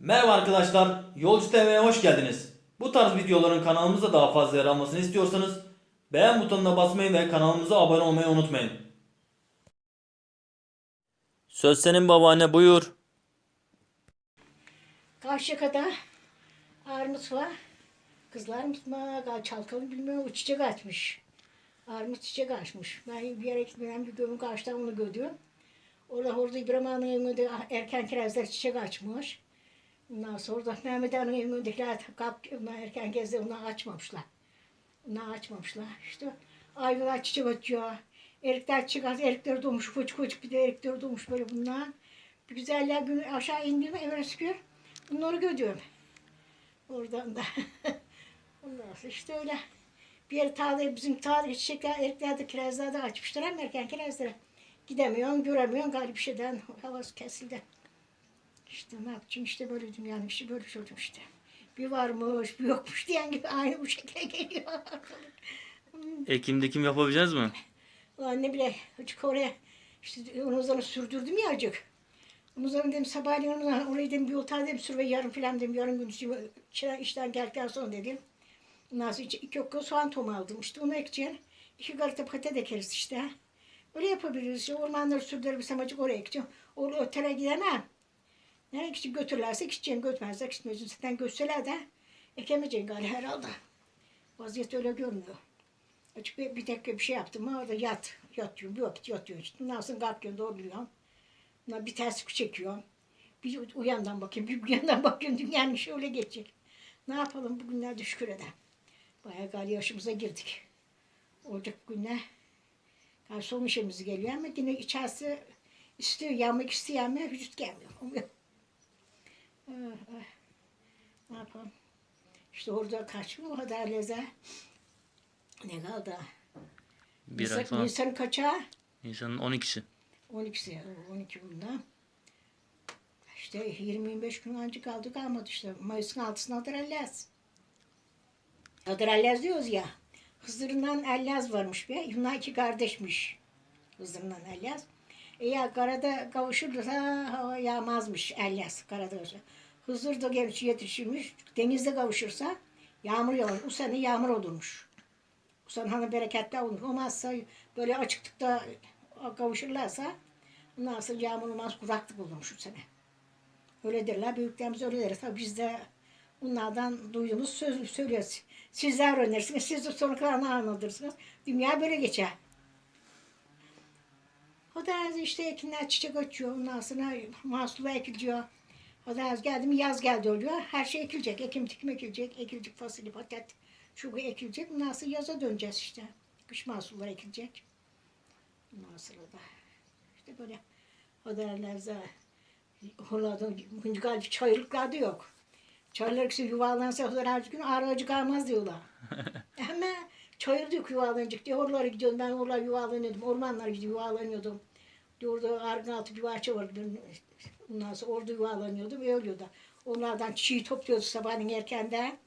Merhaba arkadaşlar, Yolcu TV'ye hoş geldiniz. Bu tarz videoların kanalımızda daha fazla yer almasını istiyorsanız beğen butonuna basmayı ve kanalımıza abone olmayı unutmayın. Söz senin babaanne buyur. Karşıyaka'da armut var. Kızlar mutma, çalkalı bilmem o çiçek açmış. Armut çiçek açmış. Ben bir yere gitmeden bir gömün karşıdan onu gördüm. Orada orada İbrahim Ağa'nın evinde erken kirazlar çiçek açmış. Ondan sonra da Mehmet Ağa'nın evindekiler kalk, onlar erken gezde onlar açmamışlar. Onlar açmamışlar. İşte ayvalar çiçek açıyor. Erikler açıyor. Erikler doğmuş. Koç koç bir de erikler doğmuş böyle bunlar. Bir güzeller günü aşağı indim evvelsi gün. Bunları görüyorum. Oradan da. Ondan sonra işte öyle. Bir yer tağda bizim tağda çiçekler, eriklerde, kirazlarda açmışlar ama erken kirazlara. Gidemiyorsun, göremiyorsun galiba bir şeyden havası kesildi. İşte ne yapacağım işte böyle yani işte böyle çocuğum işte. Bir varmış, bir yokmuş diyen gibi aynı bu şekilde geliyor. Ekim dikim yapabileceğiz mi? Ulan ne bile açık oraya işte sonra sürdürdüm ya acık. Sonra dedim sabahleyin da oraya dedim bir otel dedim sür ve yarın filan dedim yarın gün içi- işten, geldikten sonra dedim. Sonra iki, iki okka soğan tohumu aldım işte onu ekeceğim. İki garita patates ekeriz işte. Öyle yapabiliriz işte ormanları sürdürürsem acık oraya ekeceğim. O otele gidemem. Nereye gidecek götürürlerse gideceğim götürmezler gitmeyeceğim. Zaten götürseler de ekemeyeceğim galiba herhalde. Vaziyet öyle görünüyor. Açık bir, bir dakika bir şey yaptım mı orada yat. Yatıyorum bir vakit yatıyorum işte. Ondan sonra kalkıyorum doğruluyorum. Ondan bir ters çekiyorum. Bir o bakayım, bir bu yandan bakıyorum. Dünyanın işi öyle geçecek. Ne yapalım bugünlerde şükür eder. Bayağı galiba yaşımıza girdik. Olacak günler. Yani son işimiz geliyor ama yine içerisi istiyor, yanmak istiyor ama vücut gelmiyor. Yapalım? İşte orada kaç gün kadar leze. Ne kaldı? Bir Nisan, ay sonra. Nisan kaça? Nisan'ın 12'si. 12'si, 12 bunda. İşte 20-25 gün önce kaldı kalmadı işte. Mayıs'ın altısına Hadrallaz. Hadrallaz diyoruz ya. Hızır'ından Ellaz varmış be. Bunlar iki kardeşmiş. Hızır'ından Ellaz. Eğer karada kavuşursa hava yağmazmış Ellaz karada olsa. Hızır da genç yetişirmiş. Denizde kavuşursa yağmur yağar. Bu sene yağmur olurmuş. Bu sene hani bereketli olur. Olmazsa böyle açıklıkta kavuşurlarsa ondan yağmur olmaz kuraklık olurmuş bu sene. Öyle derler. Büyüklerimiz öyle der. Tabii biz de bunlardan duyduğumuz söz söylüyoruz. Sizler öğrenirsiniz. Siz de sonra kalanı anlatırsınız. Dünya böyle geçer. O da işte ekinler çiçek açıyor. Ondan sonra mahsulü ekiliyor. O da geldi mi yaz geldi oluyor. Her şey ekilecek. Ekim dikim ekilecek. Ekilecek fasulye, patates, şu ekilecek. Sonra yaza döneceğiz işte. Kış mahsulleri ekilecek. Ondan sonra da işte böyle o derlerse Hollanda galiba çayırlıklarda yok. Çayırlar ikisi yuvarlansa o her gün ağacı kalmaz diyorlar. Ama çayır diyor yuvarlanacak diye oralara gidiyorum. Ben oralara yuvarlanıyordum. Ormanlara gidip yuvarlanıyordum. Orada argın altı bir bahçe vardı. Ondan sonra orada yuvarlanıyordum. Öyle oluyordu. Onlardan çiğ topluyorduk sabahleyin erkenden.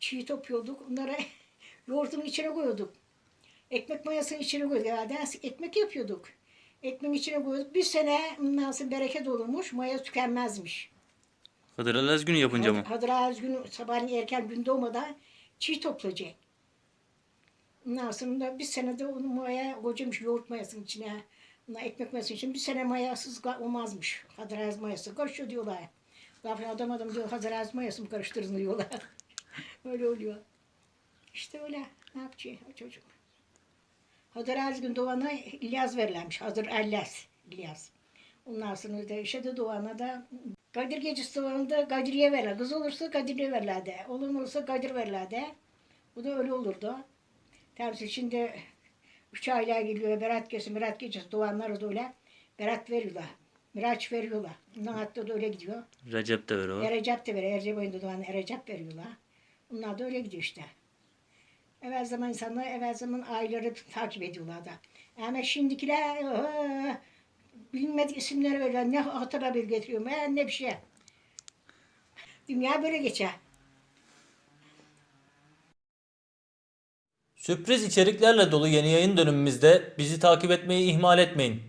Çiğ topluyorduk. Onları yoğurdun içine koyuyorduk. Ekmek mayasının içine koyduk. Yani ekmek yapıyorduk. Ekmeğin içine koyduk. Bir sene ondan sonra bereket olurmuş. Maya tükenmezmiş. Hıdrellez günü yapınca mı? Hadıra günü sabahleyin erken gün doğmadan çiğ toplayacak. Ondan sonra bir senede onu maya kocamış yoğurt mayasının içine. Ondan ekmek mayasının içine bir sene mayasız olmazmış. Hadıra mayası karışıyor diyorlar. Laf adam adam diyor Hadıra mayası mı karıştırdın diyorlar. öyle oluyor. İşte öyle. Ne yapacak o çocuk? Hazır az gün doğana İlyas verilenmiş. Hazır Elles İlyas. Ondan sonra da işte de doğana da Kadir gecesi doğanda Kadir'e verirler. Kız olursa Kadir'e verirler de. Oğlum olursa Kadir verirler de. Bu da öyle olurdu. Tersi şimdi üç aylığa geliyor. Berat gecesi, Berat gecesi doğanlara da öyle. Berat veriyorlar. Miraç veriyorlar. Ondan hatta da öyle gidiyor. Recep de veriyor. Erecep de veriyor. Ercep ayında doğan Erecep veriyorlar. Onlar da öyle gidiyor işte. Evvel zaman insanlar evvel zaman ayları takip ediyorlar da. Ama şimdikiler eee, bilmedik isimleri veriyorlar. Ne hatıra bir getiriyor ne bir şey. Dünya böyle geçer. Sürpriz içeriklerle dolu yeni yayın dönemimizde bizi takip etmeyi ihmal etmeyin.